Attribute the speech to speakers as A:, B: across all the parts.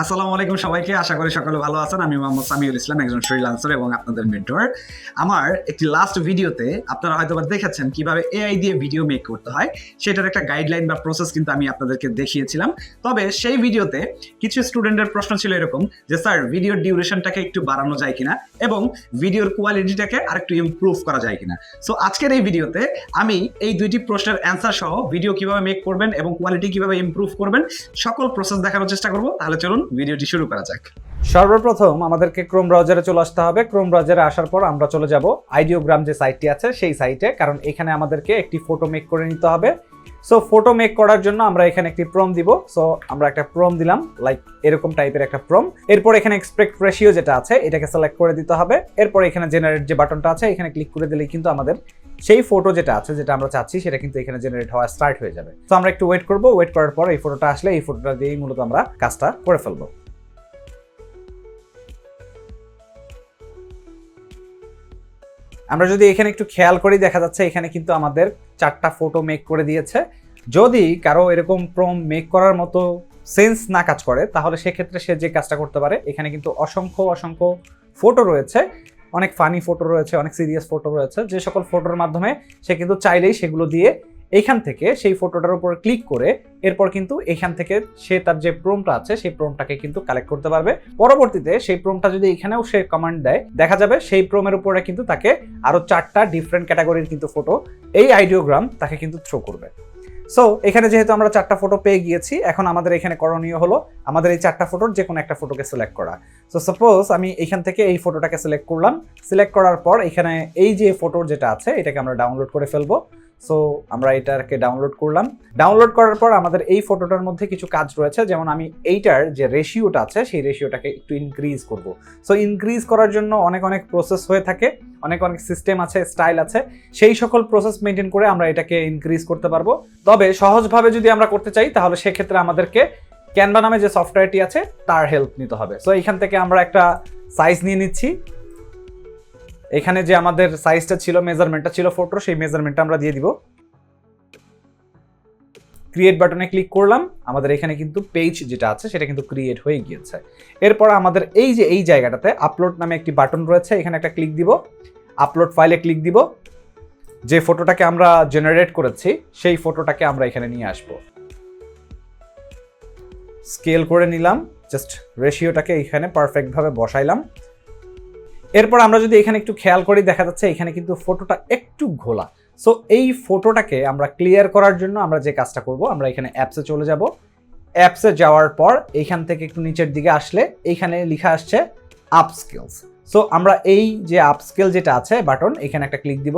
A: আসসালামু আলাইকুম সবাইকে, আশা করি সকলে ভালো আছেন। আমি মোহাম্মদ সামিউল ইসলাম, একজন ফ্রিল্যান্সার এবং আপনাদের মেন্টর আমার একটি লাস্ট ভিডিওতে আপনারা হয়তো দেখেছেন কীভাবে এআই দিয়ে ভিডিও মেক করতে হয়। সেটার একটা গাইডলাইন বা প্রসেস কিন্তু আমি আপনাদেরকে দেখিয়েছিলাম। তবে সেই ভিডিওতে কিছু স্টুডেন্টের প্রশ্ন ছিল এরকম যে, স্যার ভিডিওর ডিউরেশনটাকে একটু বাড়ানো যায় কিনা এবং ভিডিওর কোয়ালিটিটাকে আরেকটু ইমপ্রুভ করা যায় কিনা? সো আজকের এই ভিডিওতে আমি এই দুইটি প্রশ্নের অ্যান্সার সহ ভিডিও কীভাবে মেক করবেন এবং কোয়ালিটি কীভাবে ইমপ্রুভ করবেন, সকল প্রসেস দেখানোর চেষ্টা করব। তাহলে চলুন ভিডিওটি শুরু করা যাক।
B: সর্বপ্রথম আমাদেরকে ক্রোম ব্রাউজারে চলে আসতে হবে। ক্রোম ব্রাউজারে আসার পর আমরা চলে যাব আইডিওগ্রাম যে সাইটটি আছে, সেই সাইটে, কারণ এখানে আমাদেরকে একটি ফটো মেক করে নিতে হবে। সো ফটো মেক করার জন্য আমরা এখানে একটি প্রম দিব। সো আমরা একটা প্রম দিলাম লাইক এরকম টাইপের একটা প্রম এরপর এখানে এক্সপেক্ট রেশিও যেটা আছে, এটাকে সিলেক্ট করে দিতে হবে। এরপর এখানে জেনারেট যে বাটনটা আছে, এখানে ক্লিক করে দিলেই কিন্তু আমাদের সেই ফটো যেটা আছে, যেটা আমরা চাচ্ছি, সেটা কিন্তু এখানে জেনারেট হওয়া স্টার্ট হয়ে যাবে। তো আমরা একটু ওয়েট করব ওয়েট করার পর এই ফটোটা আসলে এই ফটোটা দিয়েই মূলত আমরা কাজটা করে ফেলব। আমরা যদি এখানে একটু খেয়াল করি, দেখা যাচ্ছে এখানে কিন্তু আমাদের চারটা ফটো মেক করে দিয়েছে। যদি কারও এরকম প্রম মেক করার মতো সেন্স না কাজ করে, তাহলে সেক্ষেত্রে সে যে কাজটা করতে পারে, এখানে কিন্তু অসংখ্য অসংখ্য ফটো রয়েছে। অনেক ফানি ফটো রয়েছে, অনেক সিরিয়াস ফটো রয়েছে। যে সকল ফটোর মাধ্যমে সে কিন্তু চাইলেই সেগুলো দিয়ে এইখান থেকে সেই ফটোটার উপর ক্লিক করে এরপর কিন্তু এখান থেকে সে তার যে প্রোমটা আছে, সেই প্রোমটাকে কিন্তু কালেক্ট করতে পারবে। পরবর্তীতে সেই প্রোমটা যদি এখানেও সে কমান্ড দেয়, দেখা যাবে সেই প্রোমের উপরে কিন্তু তাকে আরও চারটা ডিফারেন্ট ক্যাটাগরির কিন্তু ফটো এই আইডিওগ্রাম তাকে কিন্তু থ্রো করবে। সো এখানে যেহেতু আমরা চারটা ফটো পেয়ে গিয়েছি, এখন আমাদের এখানে করণীয় হলো আমাদের এই চারটা ফটোর যে কোনো একটা ফটোকে সিলেক্ট করা। সো সাপোজ আমি এখান থেকে এই ফটোটাকে সিলেক্ট করলাম। সিলেক্ট করার পর এখানে এই যে ফটোর যেটা আছে, এটাকে আমরা ডাউনলোড করে ফেলব। সো আমরা এটাকে ডাউনলোড করলাম। ডাউনলোড করার পর আমাদের এই ফটোটার মধ্যে কিছু কাজ রয়েছে। যেমন আমি এইটার যে রেশিওটা আছে, সেই রেশিওটাকে একটু ইনক্রিজ করব। সো ইনক্রিজ করার জন্য অনেক অনেক প্রসেস হয়ে থাকে। অনেক অনেক সিস্টেম আছে স্টাইল আছে। সেই সকল প্রসেস মেনটেন করে আমরা এটাকে ইনক্রিজ করতে পারব। তবে সহজভাবে যদি আমরা করতে চাই, তাহলে সেক্ষেত্রে আমাদেরকে ক্যানভা নামে যে সফটওয়্যারটি আছে, তার হেল্প নিতে হবে। সো এখান থেকে আমরা একটা সাইজ নিয়ে নিচ্ছি। এখানে যে আমাদের সাইজটা ছিল মেজারমেন্টটা ছিল ফটো সেই মেজারমেন্টটা আমরা দিয়ে দিব। ক্রিয়েট বাটনে ক্লিক করলাম। আমাদের এখানে কিন্তু পেজ যেটা আছে, সেটা কিন্তু ক্রিয়েট হয়ে গিয়েছে। এরপর আমাদের এই যে, এই জায়গাটাতে আপলোড নামে একটি বাটন রয়েছে, এখানে একটা ক্লিক দিব। আপলোড ফাইলে ক্লিক দিব। যে ফটোটাকে আমরা জেনারেট করেছি, সেই ফটোটাকে আমরা এখানে নিয়ে আসব। স্কেল করে নিলাম। জাস্ট রেশিওটাকে এখানে পারফেক্টভাবে বসাইলাম। এরপর আমরা যদি এখানে একটু খেয়াল করি, দেখা যাচ্ছে এখানে কিন্তু ফটোটা একটু ঘোলা। সো এই ফটোটাকে আমরা ক্লিয়ার করার জন্য আমরা যে কাজটা করব, আমরা এখানে অ্যাপসে চলে যাব। অ্যাপসে যাওয়ার পর এইখান থেকে একটু নিচের দিকে আসলে এইখানে লেখা আসছে আপ স্কিলস সো আমরা এই যে আপ স্কেল যেটা আছে বাটন এখানে একটা ক্লিক দিব।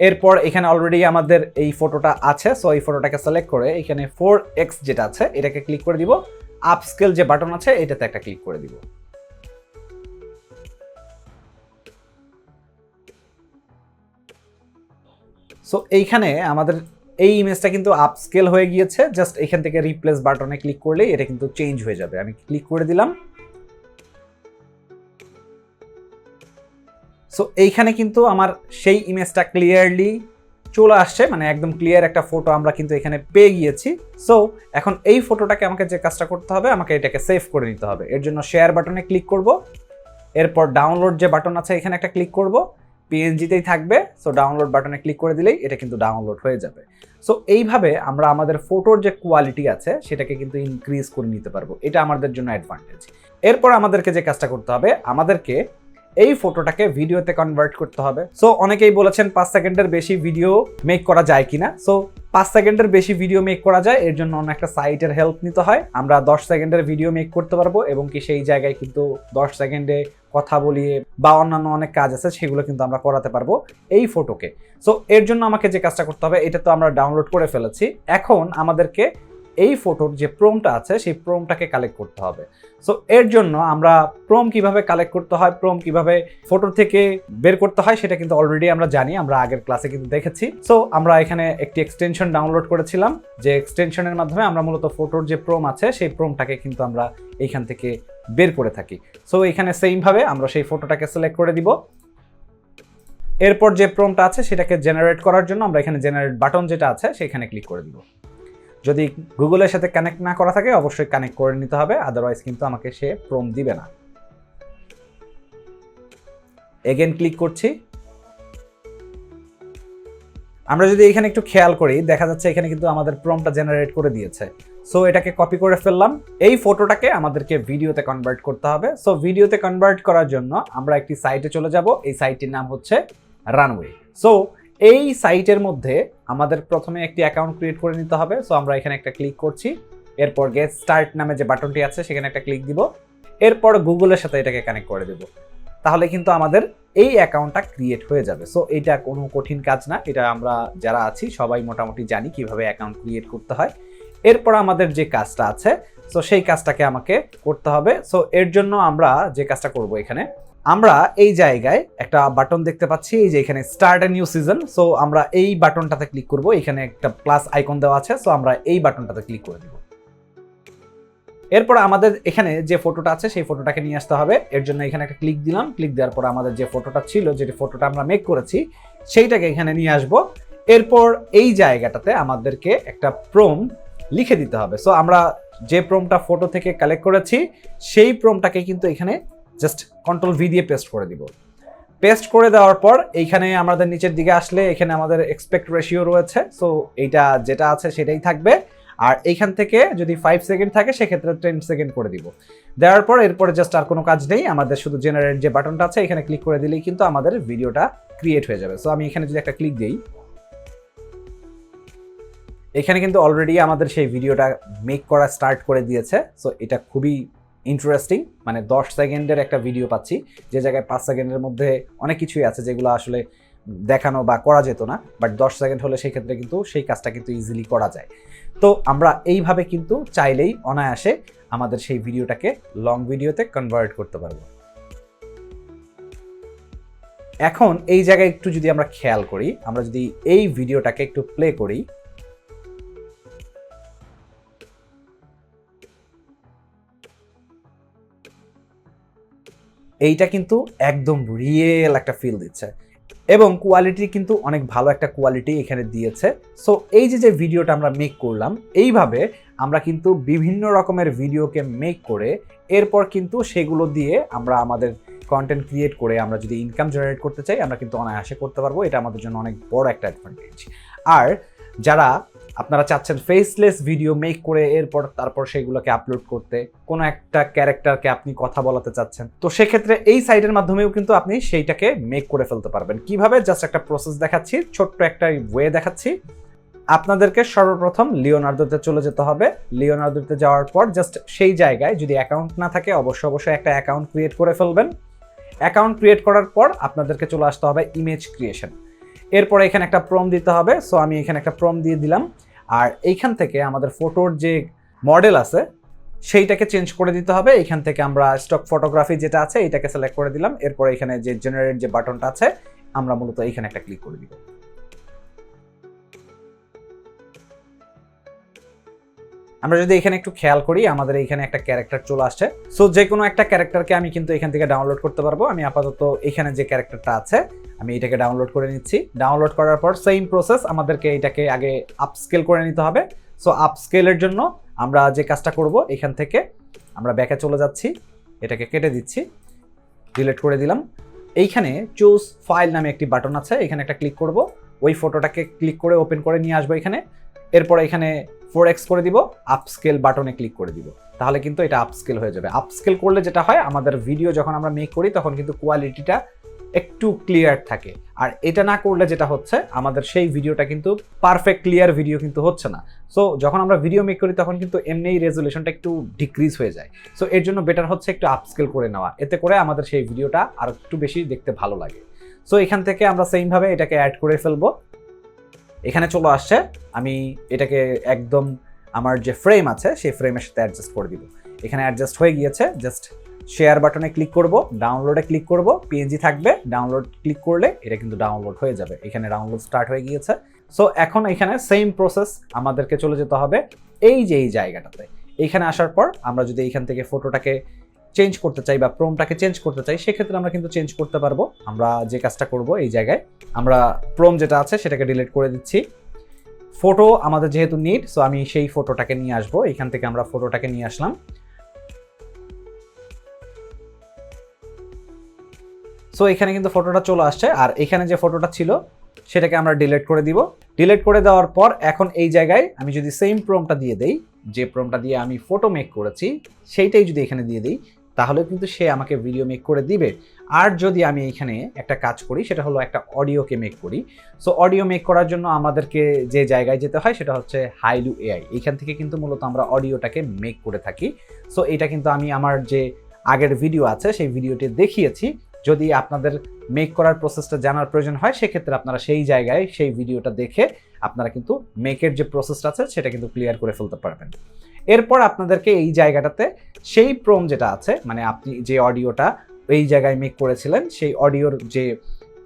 B: এরপর এখানে অলরেডি আমাদের এই ফটোটা আছে। সো এই ফটোটাকে সিলেক্ট করে এখানে ফোর এক্স যেটা আছে, এটাকে ক্লিক করে দিব। আপ স্কেল যে বাটন আছে, এটাতে একটা ক্লিক করে দিব। সো এইখানে আমাদের এই ইমেজটা কিন্তু আপস্কেল হয়ে গিয়েছে। জাস্ট এখান থেকে রিপ্লেস বাটনে ক্লিক করলেই এটা কিন্তু চেঞ্জ হয়ে যাবে। আমি ক্লিক করে দিলাম। সো এইখানে কিন্তু আমার সেই ইমেজটা ক্লিয়ারলি চলে আসছে। মানে একদম ক্লিয়ার একটা ফটো আমরা কিন্তু এখানে পেয়ে গিয়েছি। সো এখন এই ফটোটাকে আমাকে যে কাজটা করতে হবে, আমাকে এটাকে সেভ করে নিতে হবে। এর জন্য শেয়ার বাটনে ক্লিক করব। এরপর ডাউনলোড যে বাটন আছে, এখানে একটা ক্লিক করব। পিএনজিতেই থাকবে সো ডাউনলোড বাটনে ক্লিক করে দিলেই এটা কিন্তু ডাউনলোড হয়ে যাবে। সো এইভাবে আমরা আমাদের ফটোর যে কোয়ালিটি আছে, সেটাকে কিন্তু ইনক্রিজ করে নিতে পারব। এটা আমাদের জন্য অ্যাডভান্টেজ এরপর আমাদেরকে যে কাজটা করতে হবে, আমাদেরকে এই ফটোটাকে ভিডিওতে কনভার্ট করতে হবে। সো অনেকেই বলেছেন পাঁচ সেকেন্ডের বেশি ভিডিও মেক করা যায় কিনা। সো পাঁচ সেকেন্ডের বেশি ভিডিও মেক করা যায়, এর জন্য অনেক একটা সাইটের হেল্প নিতে হয়। আমরা দশ সেকেন্ডের ভিডিও মেক করতে পারব এবং কি সেই জায়গায় কিন্তু দশ সেকেন্ডে কথা বলিয়ে বা অন্যান্য অনেক কাজ আছে, সেগুলো কিন্তু আমরা করাতে পারব এই ফটোকে সো এর জন্য আমাকে যে কাজটা করতে হবে, এটা তো আমরা ডাউনলোড করে ফেলেছি। এখন আমাদেরকে এই ফটোর যে প্রোমটা আছে, সেই প্রোমটাকে কালেক্ট করতে হবে। সো এর জন্য আমরা প্রোম কীভাবে কালেক্ট করতে হয় প্রোম কীভাবে ফটো থেকে বের করতে হয়, সেটা কিন্তু অলরেডি আমরা জানি, আমরা আগের ক্লাসে কিন্তু দেখেছি। সো আমরা এখানে একটি এক্সটেনশন ডাউনলোড করেছিলাম, যে এক্সটেনশনের মাধ্যমে আমরা মূলত ফটোর যে প্রোম আছে, সেই প্রোমটাকে কিন্তু আমরা এইখান থেকে বের করে থাকি। সো এখানে সেমভাবে আমরা সেই ফটোটাকে সিলেক্ট করে দিব। এরপর যে প্রোমটা আছে, সেটাকে জেনারেট করার জন্য আমরা এখানে জেনারেট বাটন যেটা আছে, সেখানে ক্লিক করে দিব। যদি গুগলের সাথে কানেক্ট না করা থাকে, অবশ্যই কানেক্ট করে নিতে হবে আদারওয়াইজ কিন্তু আমাকে সে প্রম দিবে না। এগেন ক্লিক করছি। আমরা যদি এখানে একটু খেয়াল করি, দেখা যাচ্ছে এখানে কিন্তু আমাদের প্রমটা জেনারেট করে দিয়েছে। সো এটাকে কপি করে ফেললাম। এই ফটোটাকে আমাদেরকে ভিডিওতে কনভার্ট করতে হবে। সো ভিডিওতে কনভার্ট করার জন্য আমরা একটি সাইটে চলে যাব। এই সাইটটির নাম হচ্ছে রানওয়ে সো এই সাইটের মধ্যে আমাদের প্রথমে একটি অ্যাকাউন্ট ক্রিয়েট করে নিতে হবে। সো আমরা এখানে একটা ক্লিক করছি। এরপর গেট স্টার্ট নামে যে বাটনটি আছে, সেখানে একটা ক্লিক দিব। এরপর গুগলের সাথে এটাকে কানেক্ট করে দেব। তাহলে কিন্তু আমাদের এই অ্যাকাউন্টটা ক্রিয়েট হয়ে যাবে। সো এটা কোনো কঠিন কাজ না। এটা আমরা যারা আছি, সবাই মোটামুটি জানি কীভাবে অ্যাকাউন্ট ক্রিয়েট করতে হয়। এরপর আমাদের যে কাজটা আছে সো সেই কাজটাকে আমাকে করতে হবে। সো এর জন্য আমরা যে কাজটা করব এখানে, আমরা এই জায়গায় একটা বাটন দেখতে পাচ্ছি, এই যে এখানে start a new season so আমরা এই বাটনটাতে ক্লিক করব। এখানে একটা প্লাস আইকন দেওয়া আছে সো আমরা এই বাটনটাতে ক্লিক করে দিব। এরপর আমাদের এখানে যে ফটোটা আছে, সেই ফটোটাকে নিয়ে আসতে হবে। এর জন্য এখানে একটা ক্লিক দিলাম। ক্লিক দেওয়ার পর আমাদের যে ফটোটা ছিল যেটি ফটোটা আমরা মেক করেছি, সেইটাকে এখানে নিয়ে আসব। এরপর এই জায়গাটাতে আমাদেরকে একটা প্রোম লিখে দিতে হবে। সো আমরা যে প্রোমটা ফটো থেকে কালেক্ট করেছি, সেই প্রোমটাকে কিন্তু এখানে জাস্ট কন্ট্রোল ভি দিয়ে পেস্ট করে দিব। পেস্ট করে দেওয়ার পর এইখানে আমাদের নিচের দিকে আসলে এখানে আমাদের এক্সপেক্ট রেশিও রয়েছে। সো এইটা যেটা আছে সেটাই থাকবে। আর এইখান থেকে যদি ফাইভ সেকেন্ড থাকে, সেক্ষেত্রে টেন সেকেন্ড করে দিব। দেওয়ার পর এরপরে জাস্ট আর কোনো কাজ নেই। আমাদের শুধু জেনারেট যে বাটনটা আছে, এখানে ক্লিক করে দিলেই কিন্তু আমাদের ভিডিওটা ক্রিয়েট হয়ে যাবে। সো আমি এখানে যদি একটা ক্লিক দিই এখানে কিন্তু অলরেডি আমাদের সেই ভিডিওটা মেক করা স্টার্ট করে দিয়েছে। সো এটা খুবই ইন্টারেস্টিং মানে দশ সেকেন্ডের একটা ভিডিও পাচ্ছি। যে জায়গায় পাঁচ সেকেন্ডের মধ্যে অনেক কিছুই আছে যেগুলো আসলে দেখানো বা করা যেত না বাট দশ সেকেন্ড হলে সেই ক্ষেত্রে কিন্তু সেই কাজটা কিন্তু ইজিলি করা যায়। তো, আমরা এইভাবে কিন্তু চাইলেই অনায়াসে আমাদের সেই ভিডিওটাকে লং ভিডিওতে কনভার্ট করতে পারব। এখন এই জায়গায় একটু যদি আমরা খেয়াল করি, আমরা যদি এই ভিডিওটাকে একটু প্লে করি এইটা কিন্তু একদম রিয়েল একটা ফিল দিচ্ছে। এবং কোয়ালিটি কিন্তু অনেক ভালো একটা কোয়ালিটি এখানে দিয়েছে। সো এই যে যে ভিডিওটা আমরা মেক করলাম, এইভাবে আমরা কিন্তু বিভিন্ন রকমের ভিডিওকে মেক করে এরপর কিন্তু সেগুলো দিয়ে আমরা আমাদের কন্টেন্ট ক্রিয়েট করে আমরা যদি ইনকাম জেনারেট করতে চাই, আমরা কিন্তু অনায়াসে করতে পারব। এটা আমাদের জন্য অনেক বড় একটা অ্যাডভান্টেজ আর যারা আপনারা চাচ্ছেন ফেসলেস ভিডিও মেক করে এরপর তারপর সেগুলোকে আপলোড করতে, কোনো একটা ক্যারেক্টারকে আপনি কথা বলাতে চাচ্ছেন, তো সেক্ষেত্রে এই সাইটের মাধ্যমেও কিন্তু আপনি সেইটাকে মেক করে ফেলতে পারবেন। কীভাবে? জাস্ট একটা প্রসেস দেখাচ্ছি, ছোট্ট একটা ওয়ে দেখাচ্ছি। আপনাদেরকে সর্বপ্রথম লিওনার্দোতে চলে যেতে হবে। লিওনার্দোতে যাওয়ার পর জাস্ট সেই জায়গায় যদি অ্যাকাউন্ট না থাকে, অবশ্যই অবশ্যই একটা অ্যাকাউন্ট ক্রিয়েট করে ফেলবেন। অ্যাকাউন্ট ক্রিয়েট করার পর আপনাদেরকে চলে আসতে হবে ইমেজ ক্রিয়েশন এরপরে এখানে একটা প্রম দিতে হবে। সো আমি এখানে একটা প্রম দিয়ে দিলাম। আর এইখান থেকে আমাদের ফটোর যে মডেল আছে, সেইটাকে চেঞ্জ করে দিতে হবে। এখান থেকে আমরা স্টক ফটোগ্রাফি যেটা আছে এটাকে সিলেক্ট করে দিলাম। এরপর এখানে যে জেনারেট যে বাটনটা আছে, আমরা মূলত এইখানে একটা ক্লিক করে দিব। আমরা যদি এখানে একটু খেয়াল করি, আমাদের এখানে একটা ক্যারেক্টার চলে আসছে। সো যে কোনো একটা ক্যারেক্টারকে আমি কিন্তু এখান থেকে ডাউনলোড করতে পারব। আমি আপাতত এখানে যে ক্যারেক্টারটা আছে, আমি এটাকে ডাউনলোড করে নিচ্ছি। ডাউনলোড করার পর সেম প্রসেস আমাদেরকে এটাকে আগে আপস্কেল করে নিতে হবে। সো আপস্কেলের জন্য আমরা যে কাজটা করব এখান থেকে, আমরা ব্যাকে চলে যাচ্ছি। এটাকে কেটে দিচ্ছি। ডিলিট করে দিলাম। এইখানে চুজ ফাইল নামে একটি বাটন আছে। এখানে একটা ক্লিক করব। ওই ফটোটাকে ক্লিক করে ওপেন করে নিয়ে আসব এখানে। এরপর এখানে ফোর এক্স করে দিব আপস্কেল বাটনে ক্লিক করে দিব। তাহলে কিন্তু এটা আপস্কেল হয়ে যাবে। আপস্কেল করলে যেটা হয়, আমাদের ভিডিও যখন আমরা মেক করি, তখন কিন্তু কোয়ালিটিটা একটু ক্লিয়ার থাকে। আর এটা না করলে যেটা হচ্ছে, আমাদের সেই ভিডিওটা কিন্তু পারফেক্ট ক্লিয়ার ভিডিও কিন্তু হচ্ছে না। সো যখন আমরা ভিডিও মেক করি, তখন কিন্তু এমনিই রেজলিউশনটা একটু ডিক্রিজ হয়ে যায়। সো এর জন্য বেটার হচ্ছে একটু আপস্কেল করে নেওয়া। এতে করে আমাদের সেই ভিডিওটা আর একটু বেশি দেখতে ভালো লাগে। সো এখান থেকে আমরা সেইমভাবে এটাকে অ্যাড করে ফেলব। এখানে চলে আসছে, আমি এটাকে একদম আমার যে ফ্রেম আছে, সেই ফ্রেমের সাথে অ্যাডজাস্ট করে দিব। এখানে অ্যাডজাস্ট হয়ে গিয়েছে জাস্ট শেয়ার বাটনে ক্লিক করব ডাউনলোডে ক্লিক করব পিএনজি থাকবে ডাউনলোড ক্লিক করলে এটা কিন্তু ডাউনলোড হয়ে যাবে। এখানে ডাউনলোড স্টার্ট হয়ে গিয়েছে। সো এখন এখানে সেম প্রসেস আমাদেরকে চলে যেতে হবে, এই যে এই জায়গাটাতে। এইখানে আসার পর আমরা যদি এইখান থেকে ফটোটাকে চেঞ্জ করতে চাই বা প্রোমটাকে চেঞ্জ করতে চাই, সেক্ষেত্রে আমরা কিন্তু চেঞ্জ করতে পারব। আমরা যে কাজটা করব এই জায়গায়, আমরা প্রোম যেটা আছে সেটাকে ডিলিট করে দিচ্ছি। ফটো আমাদের যেহেতু নিড সো আমি সেই ফটোটাকে নিয়ে আসব। এখান থেকে আমরা ফটোটাকে নিয়ে আসলাম। সো এখানে কিন্তু ফটোটা চলে আসছে, আর এখানে যে ফটোটা ছিল, সেটাকে আমরা ডিলিট করে দিব। ডিলিট করে দেওয়ার পর এখন এই জায়গায় আমি যদি সেম প্রোমটা দিয়ে দেই, যে প্রোমটা দিয়ে আমি ফটো মেক করেছি, সেইটাই যদি এখানে দিয়ে দিই তাহলে কিন্তু সে আমাকে ভিডিও মেক করে দিবে। আর যদি আমি এখানে একটা কাজ করি, সেটা হলো একটা অডিওকে মেক করি। সো অডিও মেক করার জন্য আমাদেরকে যে জায়গায় যেতে হয়, সেটা হচ্ছে হাইলু এআই এখান থেকে কিন্তু মূলত আমরা অডিওটাকে মেক করে থাকি। সো এটা কিন্তু আমি আমার যে আগের ভিডিও আছে, সেই ভিডিওটি দেখিয়েছি। যদি আপনাদের মেক করার প্রসেসটা জানার প্রয়োজন হয়, সেক্ষেত্রে আপনারা সেই জায়গায় সেই ভিডিওটা দেখে আপনারা কিন্তু মেকের যে প্রসেসটা আছে, সেটা কিন্তু ক্লিয়ার করে ফেলতে পারবেন। এরপর আপনাদেরকে এই জায়গাটাতে সেই প্রোম যেটা আছে মানে আপনি যে অডিওটা এই জায়গায় মেক করেছিলেন, সেই অডিওর যে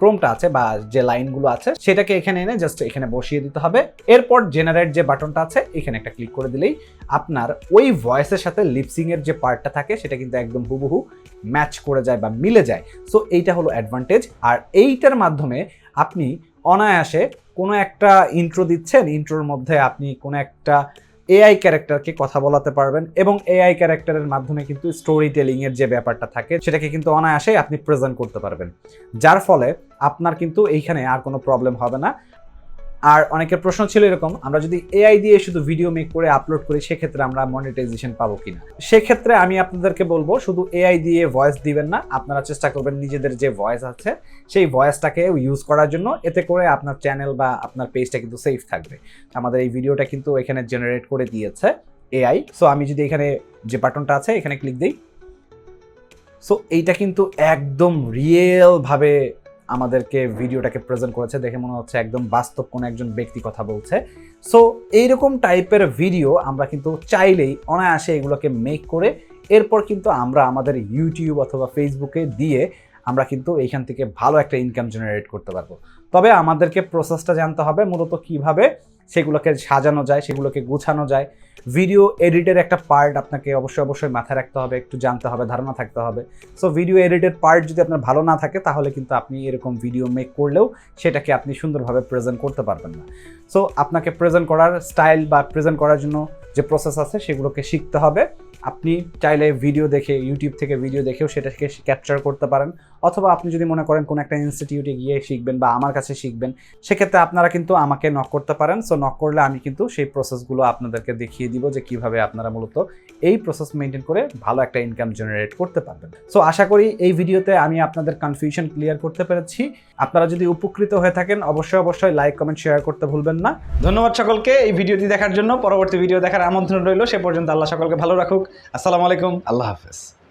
B: প্রোমটা আছে বা যে লাইনগুলো আছে, সেটাকে এখানে এনে জাস্ট এখানে বসিয়ে দিতে হবে। এরপর জেনারেট যে বাটনটা আছে, এখানে একটা ক্লিক করে দিলেই আপনার ওই ভয়েসের সাথে লিপসিং এর যে পার্টটা থাকে, সেটা কিন্তু একদম হুবহু ম্যাচ করে যায় বা মিলে যায়। সো এইটা হলো অ্যাডভান্টেজ আর এইটার মাধ্যমে আপনি অনায়াসে কোনো একটা ইন্ট্রো দিচ্ছেন ইন্ট্রোর মধ্যে আপনি কোনো একটা এআই ক্যারেক্টারকে কথা বলাতে পারবেন এবং এআই ক্যারেক্টারের মাধ্যমে কিন্তু স্টোরি টেলিং এর যে ব্যাপারটা থাকে, সেটাকে কিন্তু অনায়াসেই আপনি প্রেজেন্ট করতে পারবেন। যার ফলে আপনার কিন্তু এইখানে আর কোনো প্রবলেম হবে না। আর অনেকের প্রশ্ন ছিল এরকম, আমরা যদি এআই দিয়ে শুধু ভিডিও মেক করে আপলোড করি, সেক্ষেত্রে আমরা মনিটাইজেশন পাবো কিনা? সেক্ষেত্রে আমি আপনাদেরকে বলব, শুধু এআই দিয়ে ভয়েস দিবেন না, আপনারা চেষ্টা করবেন নিজেদের যে ভয়েস আছে, সেই ভয়েসটাকে ইউজ করার জন্য, এতে করে আপনার চ্যানেল বা আপনার পেজটা কিন্তু সেফ থাকবে। আমাদের এই ভিডিওটা কিন্তু এখানে জেনারেট করে দিয়েছে এআই সো আমি যদি এখানে যে বাটনটা আছে, এখানে ক্লিক দিই। সো এইটা কিন্তু একদম রিয়েলভাবে আমাদেরকে ভিডিওটাকে প্রেজেন্ট করেছে, দেখে মনে হচ্ছে একদম বাস্তব কোনো একজন ব্যক্তি কথা বলছে। সো এইরকম টাইপের ভিডিও আমরা কিন্তু চাইলেই অনায়াসে এগুলোকে মেক করে, এরপর কিন্তু আমরা আমাদের ইউটিউব অথবা ফেসবুকে দিয়ে আমরা কিন্তু এইখান থেকে ভালো একটা ইনকাম জেনারেট করতে পারব। তবে আমাদেরকে প্রসেসটা জানতে হবে মূলত কীভাবে সেগুলোকে সাজানো যায়, সেগুলোকে গুছানো যায়। ভিডিও এডিটের একটা পার্ট আপনাকে অবশ্যই অবশ্যই মাথায় রাখতে হবে, একটু জানতে হবে, ধারণা থাকতে হবে। সো ভিডিও এডিটের পার্ট যদি আপনার ভালো না থাকে, তাহলে কিন্তু আপনি এরকম ভিডিও মেক করলেও সেটাকে আপনি সুন্দরভাবে প্রেজেন্ট করতে পারবেন না। সো আপনাকে প্রেজেন্ট করার স্টাইল বা প্রেজেন্ট করার জন্য যে প্রসেস আছে, সেগুলোকে শিখতে হবে। আপনি চাইলে ভিডিও দেখে ইউটিউব থেকে ভিডিও দেখেও সেটাকে ক্যাপচার করতে পারেন। অথবা আপনি যদি মনে করেন কোনো একটা ইনস্টিটিউটে গিয়ে শিখবেন বা আমার কাছে শিখবেন, সেক্ষেত্রে আপনারা কিন্তু আমাকে নক করতে পারেন। সো নক করলে আমি কিন্তু সেই প্রসেসগুলো আপনাদেরকে দেখিয়ে দিব যে কীভাবে আপনারা মূলত এই প্রসেস মেনটেন করে ভালো একটা ইনকাম জেনারেট করতে পারবেন। সো আশা করি এই ভিডিওতে আমি আপনাদের কনফিউশন ক্লিয়ার করতে পেরেছি। আপনারা যদি উপকৃত হয়ে থাকেন, অবশ্যই অবশ্যই লাইক কমেন্ট শেয়ার করতে ভুলবেন না।
A: ধন্যবাদ সকলকে এই ভিডিওটি দেখার জন্য। পরবর্তী ভিডিও দেখার আমন্ত্রণ রইল। সে পর্যন্ত আল্লাহ সকলকে ভালো রাখুক। আসসালামু আলাইকুম। আল্লাহ হাফেজ।